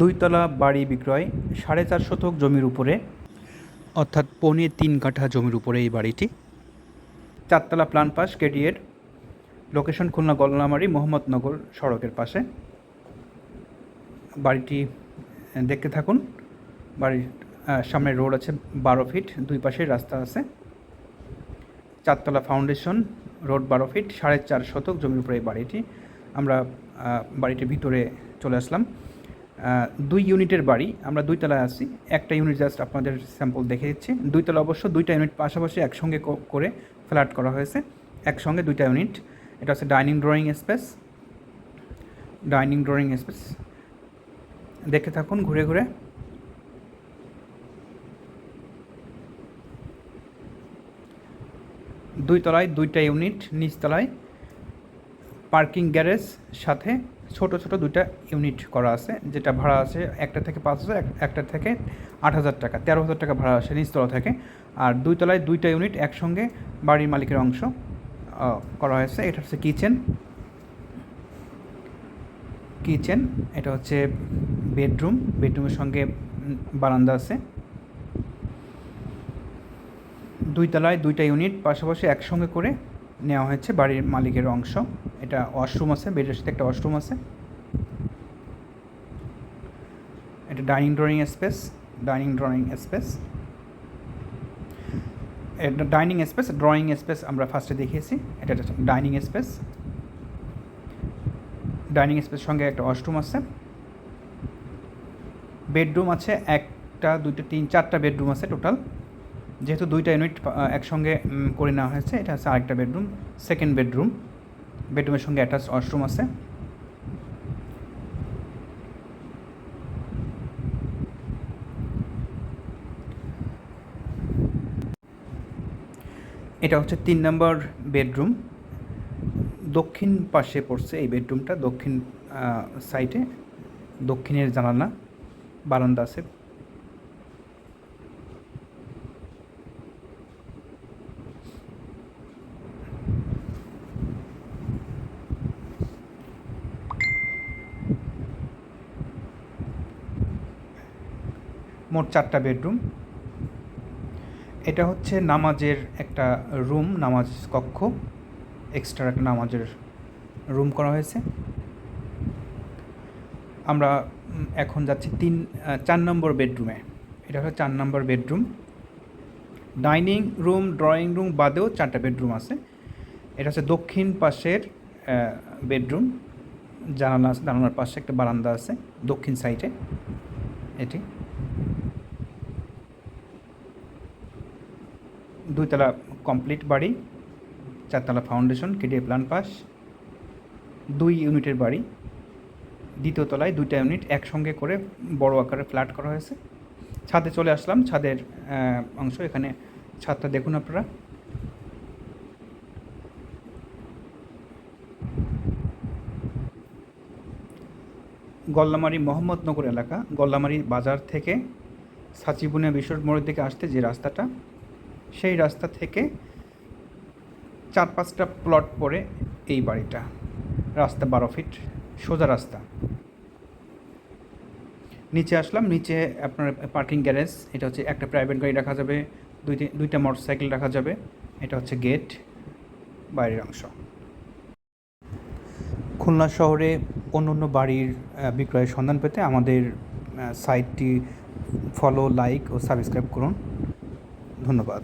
দুইতলা বাড়ি বিক্রয় সাড়ে চার শতক জমির উপরে। অর্থাৎ পৌনে তিন কাঠা জমির উপরে এই বাড়িটি। চারতলা প্লান পাস কেডিএর লোকেশন খুলনা গলনামারি মোহাম্মদনগর সড়কের পাশে। বাড়িটি দেখতে থাকুন। বাড়ির সামনে রোড আছে বারো ফিট দুই পাশে রাস্তা আছে। চারতলা ফাউন্ডেশন রোড বারো ফিট সাড়ে চার শতক জমির উপরে এই বাড়িটি। আমরা বাড়িটির ভিতরে চলে আসলাম। দুই ইউনিটের বাড়ি, আমরা দুই তলায় আছি। একটা ইউনিট জাস্ট আপনাদের স্যাম্পল দেখে দিচ্ছি। দুই তলা অবশ্য দুইটা ইউনিট পাশাপাশি একসঙ্গে করে ফ্ল্যাট করা হয়েছে। একসঙ্গে দুইটা ইউনিট। এটা হচ্ছে dining drawing space dining drawing space দেখে থাকুন ঘুরে ঘুরে। দুই তলায় দুইটা ইউনিট নিচতলায় পার্কিং গ্যারেজ সাথে ছোট ছোট দুইটা ইউনিট করা আছে, যেটা ভাড়া আছে একটা থেকে পাঁচ হাজার এক- একটা থেকে আট হাজার টাকা, তেরো হাজার টাকা ভাড়া আসে নিচতলা থেকে। আর দুই তলায় দুইটা ইউনিট একসঙ্গে বাড়ির মালিকের অংশ করা হয়েছে। এটা হচ্ছে কিচেন। কিচেন, এটা হচ্ছে বেডরুম। বেডরুমের সঙ্গে বারান্দা আছে। দুই তলায় দুইটা ইউনিট পাশাপাশি একসঙ্গে করে নেওয়া হয়েছে বাড়ির মালিকের অংশ। এটা ওয়াশরুম আছে বেডের সাথে একটা ওয়াশরুম আছে। এটা dining drawing space dining drawing space এটা ডাইনিং স্পেস ড্রয়িং স্পেস আমরা ফার্স্টে দেখিয়েছি। এটা ডাইনিং স্পেস ডাইনিং স্পেস সঙ্গে একটা ওয়াশরুম আছে। বেডরুম আছে, একটা, দুইটা, তিন, চারটা বেডরুম আছে টোটাল যেহেতু দুইটা ইউনিট একসঙ্গে করে নেওয়া হয়েছে, এটা হচ্ছে আরেকটা বেডরুম সেকেন্ড বেডরুম বেডরুমের সঙ্গে অ্যাটাচ ওয়াশরুম আছে। এটা হচ্ছে তিন নম্বর বেডরুম। দক্ষিণ পাশে পড়ছে এই বেডরুমটা, দক্ষিণ সাইডে দক্ষিণের জানালা, বারান্দা আছে। মোট চারটা বেডরুম। এটা হচ্ছে নামাজের একটা রুম, নামাজ কক্ষ। এক্সট্রা একটা নামাজের রুম করা হয়েছে। আমরা এখন যাচ্ছি তিন, চার নম্বর বেডরুমে। এটা হলো চার number bedroom. Dining room, drawing room বাদেও চারটা বেডরুম আছে। এটা হচ্ছে দক্ষিণ পাশের বেডরুম। জানালা জানালার পাশে একটা বারান্দা আছে, দক্ষিণ সাইডে। এটি। দুইতলা কমপ্লিট বাড়ি, চারতলা ফাউন্ডেশন কেডিএ প্ল্যান পাস দুই ইউনিটের বাড়ি। দ্বিতীয় তলায় দুইটা ইউনিট একসঙ্গে করে বড় আকারে ফ্ল্যাট করা হয়েছে। ছাদে চলে আসলাম, ছাদের অংশ এখানে, ছাদটা দেখুন আপনারা। গল্লামারি মোহাম্মদনগর এলাকা, গল্লামারি বাজার থেকে সাচিবুনিয়া বিশ্বর মোড়ের দিকে আসতে যে রাস্তাটা সেই রাস্তা থেকে চার পাঁচটা প্লট পরে এই বাড়িটা। রাস্তা বারো ফিট সোজা রাস্তা। নিচে আসলাম, নিচে আপনার পার্কিং গ্যারেজ এটা হচ্ছে একটা প্রাইভেট গাড়ি রাখা যাবে দুই দুইটা মোটর সাইকেল রাখা যাবে, এটা হচ্ছে গেট বাইরের অংশ। খুলনা শহরে অন্য অন্য বাড়ির বিক্রয়ের সন্ধান পেতে আমাদের সাইটটি ফলো লাইক ও সাবস্ক্রাইব করুন। ধন্যবাদ।